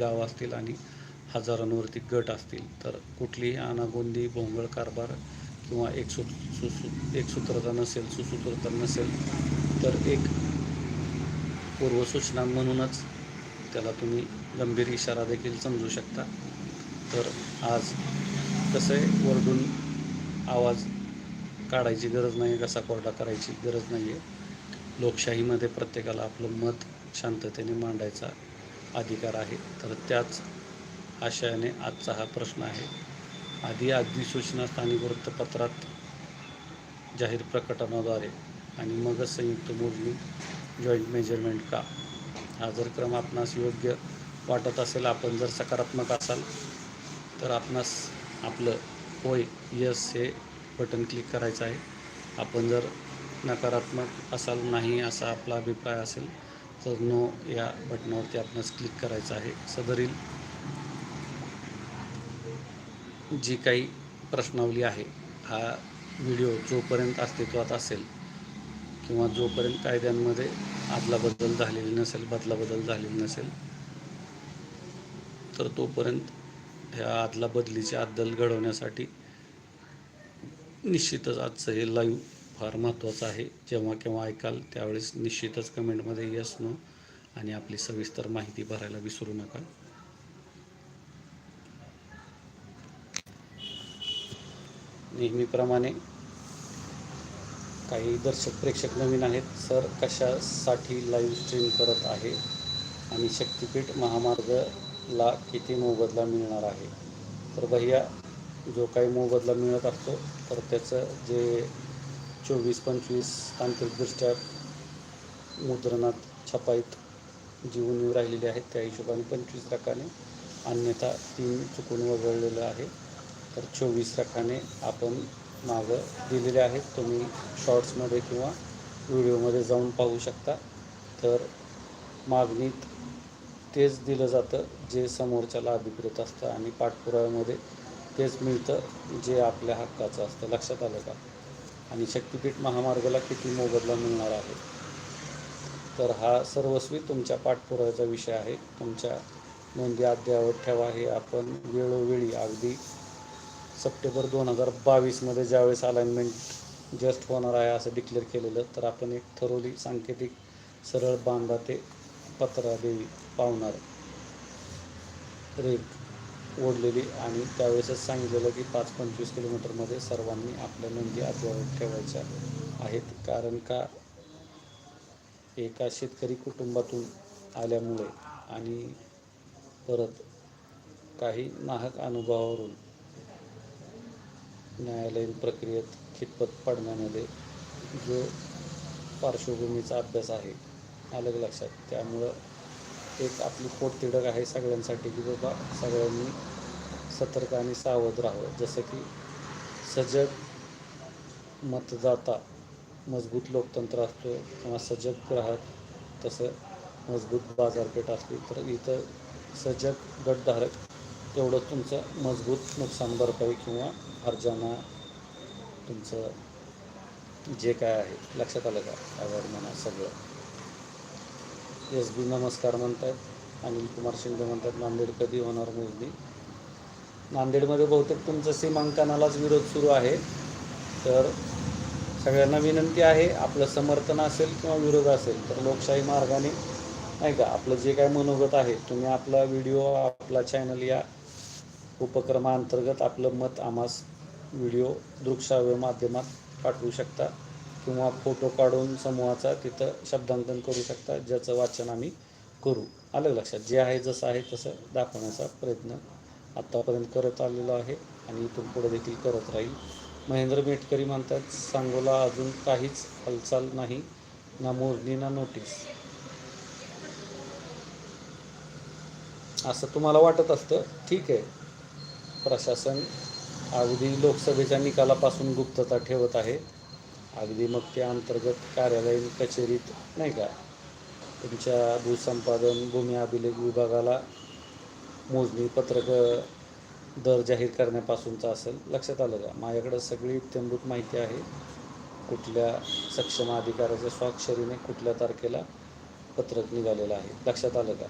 गाव असतील आणि हजारांवरती गट असतील तर कुठलीही अनागोंदी भोंगळ कारभार किंवा एक सु सुसू एकसूत्रता नसेल सुसूत्रता नसेल तर एक पूर्वसूचना म्हणूनच त्याला तुम्ही गंभीर इशारा देखील समजू शकता. तर आज कसं आहे वरडून आवाज काढायची गरज नाही घसा कोरडा करायची गरज नाही आहे लोकशाहीमध्ये प्रत्येकाला आपलं मत शांततेने मांडायचा अधिकार आहे तर त्याच आशयाने आजचा हा प्रश्न आहे. आधी अधिसूचना स्थानिक वृत्तपत्रात जाहीर प्रकटनाद्वारे आणि मगच संयुक्त मोजणी जॉईंट मेजरमेंट का? हा जर क्रम आपणास योग्य वाटत असेल आपण जर सकारात्मक असाल तर आपणास आपलं होय यस हे बटन क्लिक करायचं आहे. आपण जर नकारात्मक असाल नाही असा आपला अभिप्राय असेल तर नो या बटनावरती आपणास क्लिक करायचं आहे. सदरील जी काही प्रश्नावली आहे हा व्हिडिओ जोपर्यंत अस्तित्वात असेल किंवा जोपर्यंत कायद्यांमध्ये आदलाबदल झालेली नसेल बदलाबदल झालेली नसेल तर तोपर्यंत ह्या आदला बदलीची अद्दल घडवण्यासाठी निश्चितच आजचं हे लाईव्ह फार महत्त्वाचं आहे. जेव्हा केव्हा ऐकाल त्यावेळेस निश्चितच कमेंटमध्ये यस नो आणि आपली सविस्तर माहिती भरायला विसरू नका. नेहमीप्रमाणे काही दर्शक प्रेक्षक नवीन आहेत. सर कशासाठी लाईव्ह स्ट्रीम करत आहे आणि शक्तिपीठ महामार्गला किती मोबदला मिळणार आहे? तर भैया जो काही मोबदला मिळत असतो तर त्याचं जे चोवीस पंचवीस तांत्रिकदृष्ट्या मुद्रणात छपाईत जी उणीव राहिलेली आहेत. त्या हिशोबाने पंचवीस रकाने अन्यथा तीन चुकून वगळलेलं आहे. तर चोवीस रकाने आपण मागं दिलेले आहेत. तुम्ही शॉर्ट्समध्ये किंवा व्हिडिओमध्ये जाऊन पाहू शकता. तर मागणीत तेच दिलं जातं जे समोरच्याला अभिप्रेत असतं आणि पाठपुराव्यामध्ये तेच मिळतं जे आपल्या हक्काचं असतं. लक्षात आलं का? आणि शक्तिपीठ महामार्गाला किती मोबदला मिळणार आहे? तर हा सर्वस्वी तुमच्या पाठपुराव्याचा विषय आहे. तुमच्या नोंदी अद्ययावत ठेवा हे आपण वेळोवेळी अगदी सप्टेंबर दोन हजार बावीसमध्ये ज्यावेळेस अलाइनमेंट जस्ट होणार आहे असं डिक्लेअर केलेलं तर आपण एक ठरवली सांकेतिक सरळ बांधा ते पत्रादेवी पावणार. रेट ओढलेली आणि त्यावेळेसच सांगितलेलं की पाच पंचवीस किलोमीटरमध्ये सर्वांनी आपल्या नोंदी अद्ययावत ठेवायच्या आहेत. कारण का? एका शेतकरी कुटुंबातून आल्यामुळे आणि परत काही नाहक अनुभवावरून न्यायालयीन प्रक्रियेत खितपत पडण्यामध्ये जो पार्श्वभूमीचा अभ्यास आहे आलं लक्षात. त्यामुळं एक आपली पोटतिडक आहे सगळ्यांसाठी की बाबा सगळ्यांनी सतर्क आणि सावध राहावं. जसं की सजग मतदाता मजबूत लोकतंत्र असतो किंवा सजग ग्राहक तसं मजबूत बाजारपेठ असली तर इथं सजग गटधारक तेवढं तुमचं मजबूत नुकसान भरपाई किंवा हर्जाना तुमचं जे काय आहे लक्षात आलं का? अवॉर्ड म्हणा सगळं. एस बी नमस्कार म्हणतात अनिल कुमार शिंदे म्हणतात नांदेड कधी होणार मोजणी नांदेडमध्ये बहुतेक तुमचं सीमांकनालाच विरोध सुरू आहे. तर सगळ्यांना विनंती आहे आपलं समर्थन असेल किंवा विरोध असेल तर लोकशाही मार्गाने नाही का आपलं जे काय मनोगत आहे तुम्ही आपला व्हिडिओ आपला चॅनल या उपक्रमाअंतर्गत आपलं मत आम्हास व्हिडिओ दृकश्राव्य माध्यमात पाठवू शकता. किंवा फोटो काढून समूहाचा तिथं शब्दांकन करू शकता ज्याचं वाचन आम्ही करू. आलं लक्षात? जे आहे जसं आहे तसं दाखवण्याचा प्रयत्न आत्तापर्यंत करत आलेलो आहे आणि इथून पुढे देखील करत राहील. महेंद्र मेटकरी म्हणतात सांगोला अजून काहीच हालचाल नाही ना मोरणी ना नोटीस. असं तुम्हाला वाटत असतं? ठीक आहे. प्रशासन अगदी लोकसभेच्या निकालापासून गुप्तता ठेवत आहे. अगदी मग त्या अंतर्गत कार्यालयीन कचेरीत नाही का? तुमच्या भूसंपादन भूमी अभिलेख विभागाला मोजणी पत्रक दर जाहीर करण्यापासूनचा असेल लक्षात आलं का? माझ्याकडं सगळी इत्यंभूत माहिती आहे. कुठल्या सक्षम अधिकाऱ्याच्या स्वाक्षरीने कुठल्या तारखेला पत्रक निघालेलं आहे? लक्षात आलं का?